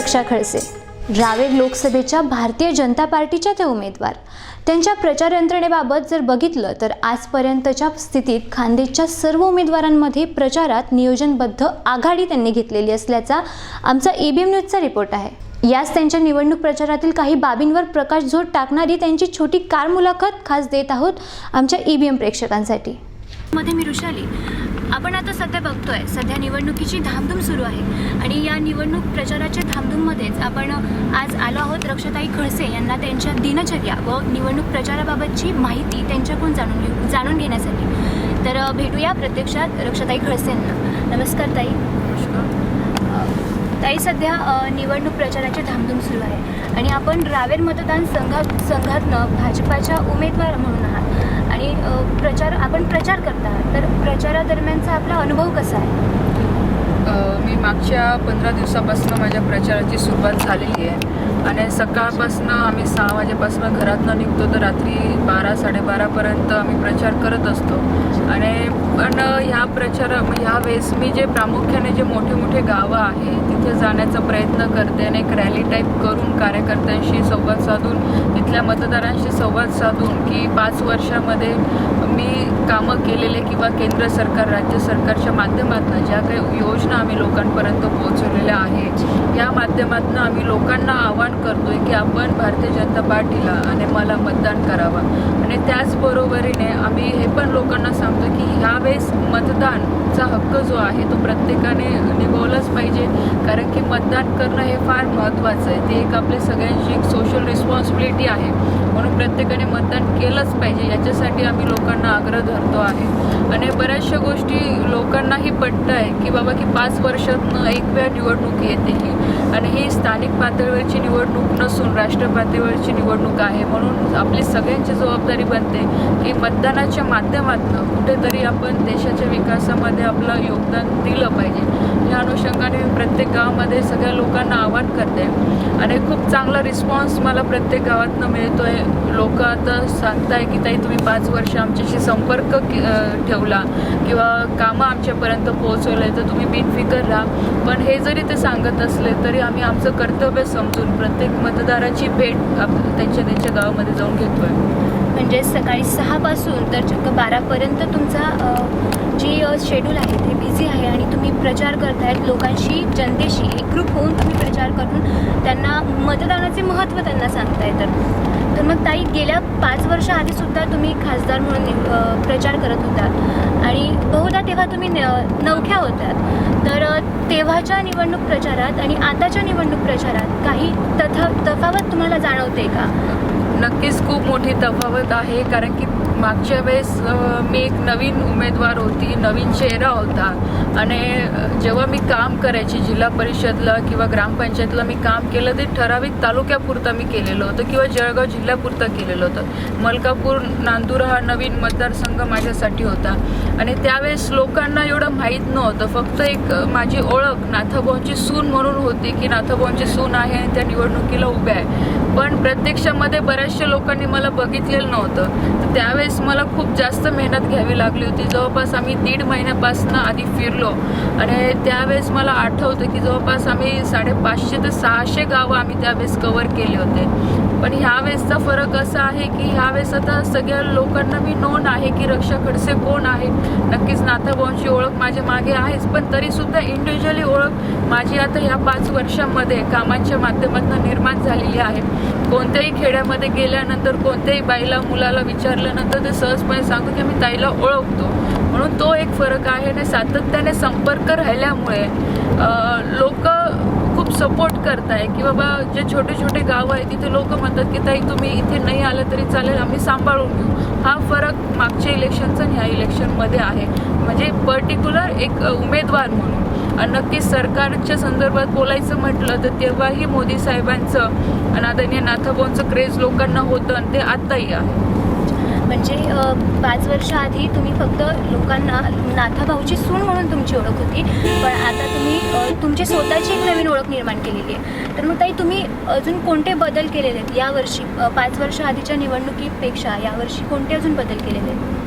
रक्षा खडसे रावेर लोकसभेच्या भारतीय जनता पार्टीच्या ते उमेदवार. त्यांच्या प्रचार यंत्रणेबाबत जर बघितलं तर आजपर्यंतच्या स्थितीत खानदेशच्या सर्व उमेदवारांमध्ये प्रचारात नियोजनबद्ध आघाडी त्यांनी घेतलेली असल्याचा आमचा ईबीएम न्यूजचा रिपोर्ट आहे. याच त्यांच्या निवडणूक प्रचारातील काही बाबींवर प्रकाश झोत टाकणारी त्यांची छोटी कार मुलाखत खास देत आहोत आमच्या ईबीएम प्रेक्षकांसाठी. मध्ये मी ऋषाली. आपण आता सध्या बघतोय सध्या निवडणुकीची धामधूम सुरू आहे. आणि या निवडणूक प्रचाराच्या धामधूममध्येच आपण आज आलो आहोत रक्षाताई खडसे यांना त्यांच्या दिनचर्या व निवडणूक प्रचाराबाबतची माहिती त्यांच्याकडून जाणून घेऊ जाणून घेण्यासाठी. तर भेटूया प्रत्यक्षात रक्षाताई खडसे यांना नमस्कार. ताई ताई सध्या निवडणूक प्रचाराची धामधूम सुरू आहे. आणि आपण रावेर मतदान संघात संघातनं भाजपाच्या उमेदवार म्हणून आहात. आणि प्रचार आपण प्रचार करत आहात. तर प्रचारादरम्यानचा आपला अनुभव कसा आहे? मी मागच्या पंधरा दिवसापासून माझ्या प्रचाराची सुरुवात झालेली आहे. आणि सकाळपासून आम्ही सहा वाजेपासून घरातनं निघतो तर रात्री बारा साडेबारापर्यंत आम्ही प्रचार करत असतो. आणि पण ह्या प्रचार ह्या वेळेस मी जे प्रामुख्याने जे मोठे मोठे गावं आहे तिथे जाण्याचा प्रयत्न करते आणि एक रॅली टाईप करून कार्यकर्त्यांशी संवाद साधून तिथल्या मतदारांशी संवाद साधून की पाच वर्षामध्ये मी कामं केलेले किंवा केंद्र सरकार राज्य सरकारच्या माध्यमातून ज्या काही योजना आम्ही लोकांपर्यंत पोहोचवलेल्या आहे या माध्यमातून आम्ही लोकांना आवाहन करतोय की आपण भारतीय जनता पार्टीला आणि मला मतदान करावं. आणि त्याचबरोबरीने आम्ही हे पण लोकांना सांगतो की ह्या ह्यावेळेस मतदानचा हक्क जो आहे तो प्रत्येकाने निभावलाच पाहिजे. कारण की मतदान करणं हे फार महत्त्वाचं आहे. ते एक आपल्या सगळ्यांची एक सोशल रिस्पॉन्सिबिलिटी आहे. म्हणून प्रत्येकाने मतदान केलंच पाहिजे. याच्यासाठी आम्ही लोकांना आग्रह धरतो आहे. आणि बऱ्याचशा गोष्टी लोकांनाही पटतं आहे की बाबा की पाच वर्षातनं एक वेळा निवडणूक येते ही. आणि ही स्थानिक पातळीवरची निवडणूक नसून राष्ट्र पातळीवरची निवडणूक आहे. म्हणून आपली सगळ्यांची जबाबदारी बनते की मतदानाच्या माध्यमातून कुठेतरी आपण देशाच्या विकासामध्ये आपलं योगदान दिलं पाहिजे. या अनुषंगाने मी प्रत्येक गावामध्ये सगळ्या लोकांना आवाहन करते. आणि खूप चांगला रिस्पॉन्स मला प्रत्येक गावातनं मिळतो आहे लोक आता सांगताय की ताई तुम्ही पाच वर्ष आमच्याशी संपर्क ठेवला किंवा कामं आमच्यापर्यंत पोहोचवलं आहे तर तुम्ही बिनफिकर राहा. पण हे जरी ते सांगत असले तरी आम्ही आमचं कर्तव्य समजून प्रत्येक मतदाराची भेट आप त्यांच्या त्यांच्या गावामध्ये जाऊन घेतो आहे म्हणजे सकाळी सहापासून तर चक्क बारापर्यंत तुमचा जी शेड्यूल आहे ते बिझी आहे आणि तुम्ही प्रचार करतायत लोकांशी जनतेशी एकरूप होऊन तुम्ही प्रचार करून त्यांना मतदानाचे महत्त्व त्यांना सांगताय. तर तर मग ताई गेल्या पाच वर्षाआधीसुद्धा तुम्ही खासदार म्हणून निव- प्रचार करत होतात आणि बहुधा तेव्हा तुम्ही न- नवख्या होत्यात. तर तेव्हाच्या निवडणूक प्रचारात आणि आताच्या निवडणूक प्रचारात काही तथा तफावत तुम्हाला जाणवते का? नक्कीच खूप मोठी तफावत आहे कारण की मागच्या वेळेस मी एक नवीन उमेदवार होती नवीन चेहरा होता. आणि जेव्हा मी काम करायची जिल्हा परिषदला किंवा ग्रामपंचायतला मी काम केलं ते ठराविक तालुक्यापुरतं मी केलेलं होतं किंवा जळगाव जिल्ह्यापुरतं केलेलं होतं. मलकापूर नांदूर हा नवीन मतदारसंघ माझ्यासाठी होता. आणि त्यावेळेस लोकांना एवढं माहीत नव्हतं. फक्त एक माझी ओळख नाथाभाऊंची सून म्हणून होती की नाथाभाऊंची सून आहे आणि त्या निवडणुकीला उभ्या आहे. पण प्रत्यक्षामध्ये बऱ्याचशा लोकांनी मला बघितलेलं नव्हतं. तर त्यावेळेस मला खूप जास्त मेहनत घ्यावी लागली होती. जवळपास आम्ही दीड महिन्यापासून आधी फिरलो आणि त्यावेळेस मला आठवतं की जवळपास आम्ही साडेपाचशे ते सहाशे गावं आम्ही त्यावेळेस कवर केले होते. पण ह्यावेळेसचा फरक असा आहे की ह्यावेळेस आता सगळ्या लोकांना मी नोंद आहे की रक्षा खडसे कोण आहे नक्कीच नाथाभाऊंची ओळख माझ्या मागे आहेच पण तरीसुद्धा इंडिव्हिज्युअली ओळख माझी आता ह्या पाच वर्षामध्ये कामांच्या माध्यमातून निर्माण झालेली आहे. कोणत्याही खेड्यामध्ये गेल्यानंतर कोणत्याही बाईला मुलाला विचारल्यानंतर ते सहजपणे सांगतो की मी ताईला ओळखतो. म्हणून तो एक फरक आहे आणि सातत्याने संपर्क राहिल्यामुळे लोक खूप सपोर्ट करताय की बाबा जे छोटे छोटे गाव आहे तिथे लोक म्हणतात की ताई तुम्ही इथे नाही आलं तरी चालेल आम्ही सांभाळून घेऊ. हा फरक मागच्या इलेक्शनचा आणि ह्या इलेक्शनमध्ये आहे. म्हणजे पर्टिक्युलर एक उमेदवार म्हणून. नक्कीच सरकारच्या संदर्भात बोलायचं म्हटलं तर तेव्हाही मोदी साहेबांचं आणि आदरणीय नाथाभाऊंचं क्रेज लोकांना होतं आणि ते आत्ताही आहे. म्हणजे पाच वर्ष आधी तुम्ही फक्त लोकांना नाथाभाऊची सून म्हणून तुमची ओळख होती पण आता तुम्ही तुमची स्वतःची एक नवीन ओळख निर्माण केलेली आहे. तर मग ताई तुम्ही अजून कोणते बदल केलेले आहेत? यावर्षी पाच वर्ष आधीच्या निवडणुकीपेक्षा यावर्षी कोणते अजून बदल केलेले आहेत?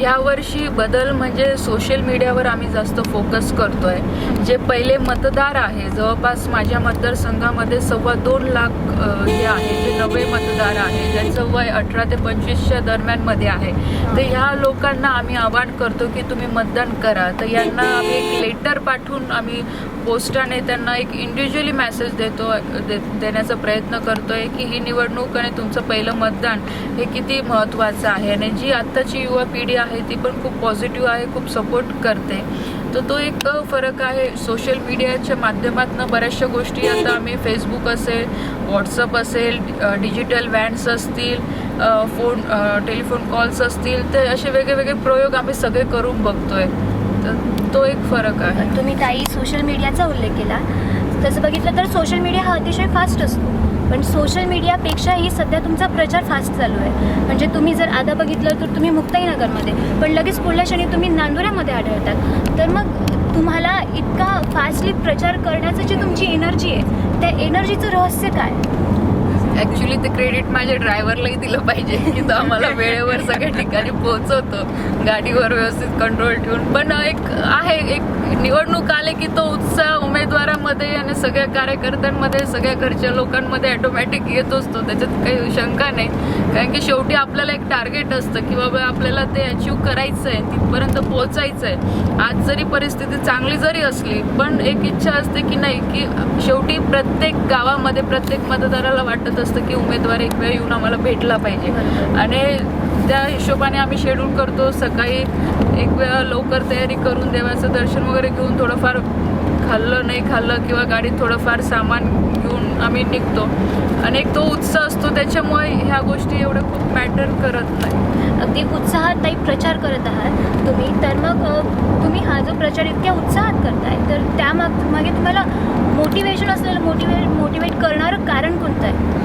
यावर्षी बदल म्हणजे सोशल मीडियावर आम्ही जास्त फोकस करतोय. जे पहिले मतदार आहे जवळपास माझ्या मतदारसंघामध्ये सव्वा दोन लाख जे आहे जे नवे मतदार आहे ज्यांचं वय अठरा ते पंचवीसच्या दरम्यानमध्ये आहे. तर ह्या लोकांना आम्ही आवाहन करतो की तुम्ही मतदान करा. तर यांना आम्ही एक लेटर पाठवून आम्ही पोस्टाने त्यांना एक इंडिव्हिज्युअली मेसेज देतो दे देण्याचा प्रयत्न करतोय की ही निवडणूक आणि तुमचं पहिलं मतदान हे किती महत्त्वाचं आहे. आणि जी आत्ताची युवक पिढी आहे ती पण खूप पॉझिटिव्ह आहे खूप सपोर्ट करते. तर तो एक फरक आहे. सोशल मीडियाच्या माध्यमातून बऱ्याचशा गोष्टी आता आम्ही फेसबुक असेल व्हॉट्सअप असेल डिजिटल व्हॅन्स असतील फोन टेलिफोन कॉल्स असतील तर असे वेगळेवेगळे वेगळे प्रयोग आम्ही सगळे करून बघतोय. तर तो एक फरक आहे. तुम्ही ताई सोशल मीडियाचा उल्लेख केला. तसं बघितलं तर सोशल मीडिया हा अतिशय फास्ट असतो. पण सोशल मीडियापेक्षाही सध्या तुमचा प्रचार फास्ट चालू आहे. म्हणजे तुम्ही जर आता बघितलं तर तुम्ही मुक्ताईनगरमध्ये पण लगेच पुढल्या क्षणी तुम्ही नांदुऱ्यामध्ये आढळतात. तर मग तुम्हाला इतका फास्टली प्रचार करण्याचं जी तुमची एनर्जी आहे त्या एनर्जीचं रहस्य काय? ॲक्च्युली ते क्रेडिट माझ्या ड्रायव्हरलाही दिलं पाहिजे की तो आम्हाला वेळेवर सगळ्या ठिकाणी पोहोचवतो. गाडीवर व्यवस्थित कंट्रोल ठेवून. पण एक आहे एक निवडणूक आले की तो उत्साह उमेदवारामध्ये आणि सगळ्या कार्यकर्त्यांमध्ये सगळ्या घरच्या लोकांमध्ये ॲटोमॅटिक येतोच तो त्याच्यात काही शंका नाही. कारण की शेवटी आपल्याला एक टार्गेट असतं की बाबा आपल्याला ते अचीव करायचं आहे तिथपर्यंत पोहोचायचं आहे आज जरी परिस्थिती चांगली जरी असली पण एक इच्छा असते की नाही की शेवटी प्रत्येक गावामध्ये प्रत्येक मतदाराला वाटत असतं की उमेदवार एक वेळ येऊन आम्हाला भेटला पाहिजे. आणि त्या हिशोबाने आम्ही शेड्यूल करतो. सकाळी एक वेळा लवकर तयारी करून देवाचं दर्शन वगैरे घेऊन थोडंफार खाल्लं नाही खाल्लं किंवा गाडीत थोडंफार सामान घेऊन आम्ही निघतो. आणि एक तो उत्साह असतो त्याच्यामुळे ह्या गोष्टी एवढं खूप मॅटर करत नाही. अगदी उत्साहात ताई प्रचार करत आहात तुम्ही. तर मग तुम्ही हा जो प्रचार इतक्या उत्साहात करताय तर त्यामाग मागे तुम्हाला मोटिवेशन असलेलं मोटिवेट मोटिवेट करणारं कारण कोणतं आहे?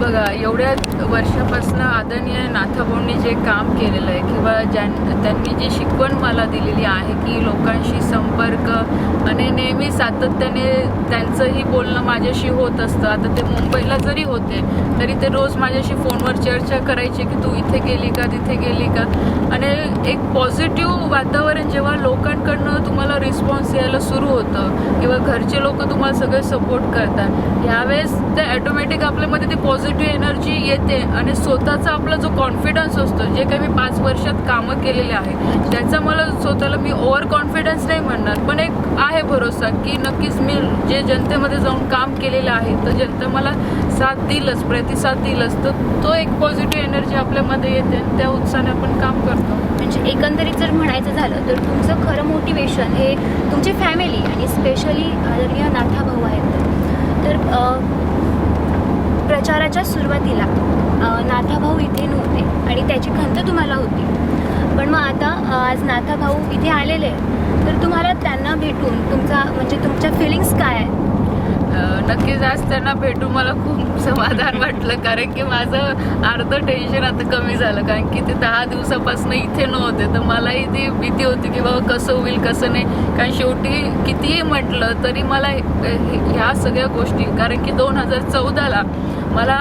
बघा एवढ्या वर्षापासून आदरणीय नाथाभाऊंनी जे काम केलेलं आहे किंवा ज्यां त्यांनी जी शिकवण मला दिलेली आहे की लोकांशी संपर्क आणि नेहमी सातत्याने त्यांचंही बोलणं माझ्याशी होत असतं. आता ते मुंबईला जरी होते तरी ते रोज माझ्याशी फोनवर चर्चा करायचे की तू इथे गेली का तिथे गेली का? आणि एक पॉझिटिव्ह वातावरण जेव्हा लोकांकडनं तुम्हाला रिस्पॉन्स यायला सुरू होतं किंवा घरचे लोक तुम्हाला सगळे सपोर्ट करतात ह्यावेळेस ते ॲटोमॅटिक आपल्यामध्ये ती पॉझिटिव्ह एनर्जी येत. आणि स्वतःचा आपला जो कॉन्फिडन्स असतो जे काही मी पाच वर्षात कामं केलेले आहे त्याचा मला स्वतःला मी ओव्हर कॉन्फिडन्स नाही म्हणणार पण एक आहे भरोसा की नक्कीच मी जे जनतेमध्ये जाऊन काम केलेलं आहे तर जनता मला साथ दिलंच प्रतिसाद दिलंच तर तो एक पॉझिटिव्ह एनर्जी आपल्यामध्ये येते आणि त्या उत्साहाने आपण काम करतो म्हणजे एकंदरीत जर म्हणायचं झालं तर तुमचं खरं मोटिवेशन हे तुमची फॅमिली आणि स्पेशली आदरणीय नाथा भाऊ आहेत तर. प्रचाराच्या सुरुवातीला नाथाभाऊ इथे नव्हते आणि त्याची खंत तुम्हाला होती. पण मग आता आज नाथाभाऊ इथे आलेले तर तुम्हाला त्यांना भेटून तुमचा म्हणजे तुमच्या फिलिंग्स काय आहेत? नक्कीच आज त्यांना भेटून मला खूप समाधान वाटलं. कारण की माझं अर्ध टेन्शन आता कमी झालं. कारण की ते दहा दिवसापासून इथे नव्हते. तर मलाही ती भीती होती की बाबा कसं होईल कसं नाही. कारण शेवटी कितीही म्हटलं तरी मला ह्या सगळ्या गोष्टी कारण की दोन हजार चौदाला मला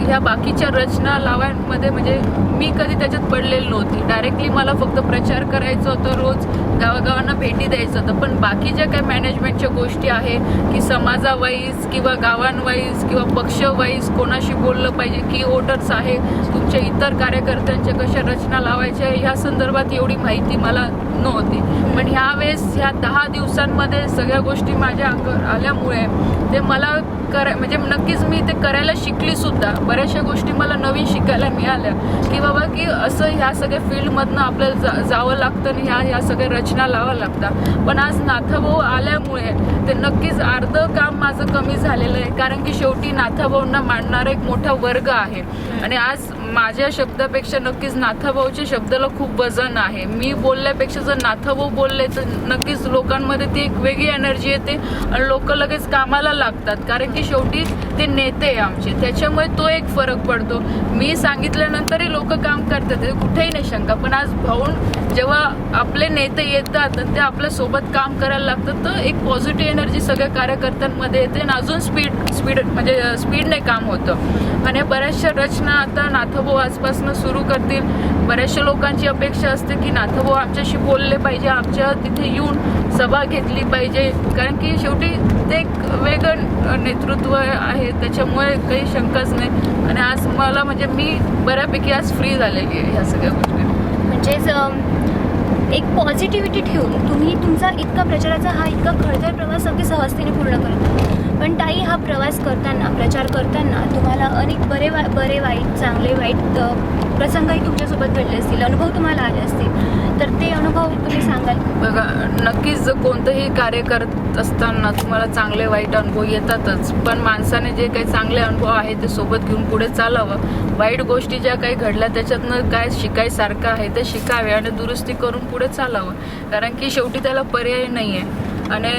ह्या बाकीच्या रचना लावांमध्ये म्हणजे मी कधी त्याच्यात पडलेली नव्हती. डायरेक्टली मला फक्त प्रचार करायचं होतं रोज गावागावांना भेटी द्यायचं होतं. पण बाकी ज्या काही मॅनेजमेंटच्या गोष्टी आहे की समाजावाईज किंवा गावांवाईज किंवा पक्षवाईज कोणाशी बोललं पाहिजे की वोटर्स आहे तुमच्या इतर कार्यकर्त्यांच्या कशा रचना लावायच्या ह्या संदर्भात एवढी माहिती मला नव्हती पण ह्या वेळेस ह्या दहा दिवसांमध्ये सगळ्या गोष्टी माझ्या अंग आल्यामुळे ते मला करा म्हणजे नक्कीच मी ते करायला शिकली सुद्धा. बऱ्याचशा गोष्टी मला नवीन शिकायला मिळाल्या. की बाबा की असं ह्या सगळ्या फील्डमधनं आपल्याला जा जावं लागतं आणि ह्या ह्या सगळ्या रचना लावा लागतात. पण आज नाथाभाऊ आल्यामुळे ते नक्कीच अर्धं काम माझं कमी झालेलं आहे. कारण की शेवटी नाथाभाऊंना मांडणारा एक मोठा वर्ग आहे. आणि आज माझ्या शब्दापेक्षा नक्कीच नाथाभाऊच्या शब्दाला खूप वजन आहे. मी बोलल्यापेक्षा जर नाथाभाऊ बोलले तर नक्कीच लोकांमध्ये ती एक वेगळी एनर्जी येते आणि लोक लगेच कामाला लागतात. कारण की शेवटी ते नेते आमचे. त्याच्यामुळे तो एक फरक पडतो. मी सांगितल्यानंतरही लोक काम करतात. कुठेही नाही शंका. पण आज भाऊन जेव्हा आपले नेते येतात ते आपल्यासोबत काम करायला लागतात तर एक पॉझिटिव्ह एनर्जी सगळ्या कार्यकर्त्यांमध्ये येते आणि अजून स्पीड स्पीड म्हणजे स्पीडने काम होतं. आणि बऱ्याचशा रचना आता नाथभाऊ आजपासून सुरू करतील. बऱ्याचशा लोकांची अपेक्षा असते की नाथभाऊ आमच्याशी बोल बोलले पाहिजे आमच्या तिथे येऊन सभा घेतली पाहिजे. कारण की शेवटी ते एक वेगळं नेतृत्व आहे त्याच्यामुळे काही शंकाच नाही. आणि आज मला म्हणजे मी बऱ्यापैकी आज फ्री झालेली आहे ह्या सगळ्या गोष्टी. म्हणजेच एक पॉझिटिव्हिटी ठेवून तुम्ही तुमचा इतका प्रचाराचा हा इतका खडतर प्रवास अगदी सहजतेने पूर्ण करता. पण ताई हा प्रवास करताना प्रचार करताना तुम्हाला अनेक बरे वा बरे वाईट चांगले वाईट प्रसंगही तुमच्यासोबत घडले असतील अनुभव तुम्हाला आले असतील. तर ते अनुभव तुम्ही सांगाल बघा नक्कीच कोणतंही कार्य करत असताना तुम्हाला चांगले वाईट अनुभव येतातच पण माणसाने जे काही चांगले अनुभव आहे ते सोबत घेऊन पुढे चालावं. वाईट गोष्टी ज्या काही घडल्या त्याच्यातनं काय शिकायसारखं आहे ते शिकावे आणि दुरुस्ती करून पुढे चालावं. कारण की शेवटी त्याला पर्याय नाही आहे आणि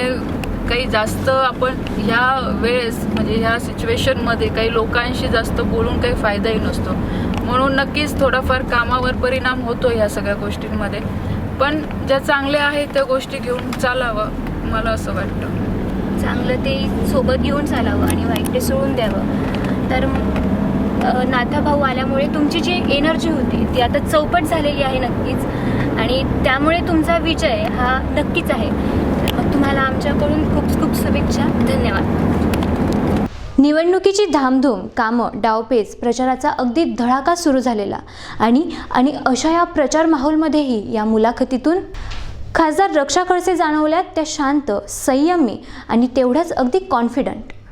काही जास्त आपण ह्या वेळेस म्हणजे ह्या सिच्युएशनमध्ये काही लोकांशी जास्त बोलून काही फायदाही नसतो. म्हणून नक्कीच थोडाफार कामावर परिणाम होतो ह्या सगळ्या गोष्टींमध्ये. पण ज्या चांगल्या आहेत त्या गोष्टी घेऊन चालावं मला असं वाटतं. चांगलं ते सोबत घेऊन चालावं आणि वाईट ते सोडून द्यावं. तर नाथा नाथाभाऊ आल्यामुळे तुमची जी एनर्जी होती ती आता चौपट झालेली आहे नक्कीच. आणि त्यामुळे तुमचा विजय हा नक्कीच आहे. तर मग तुम्हाला आमच्याकडून खूप खूप शुभेच्छा. धन्यवाद. निवडणुकीची धामधूम कामं डावपेच प्रचाराचा अगदी धडाका सुरू झालेला आणि आणि अशा या प्रचार माहोलमध्येही या मुलाखतीतून खासदार रक्षा खडसे जाणवल्यात त्या शांत संयमी आणि तेवढ्याच अगदी कॉन्फिडंट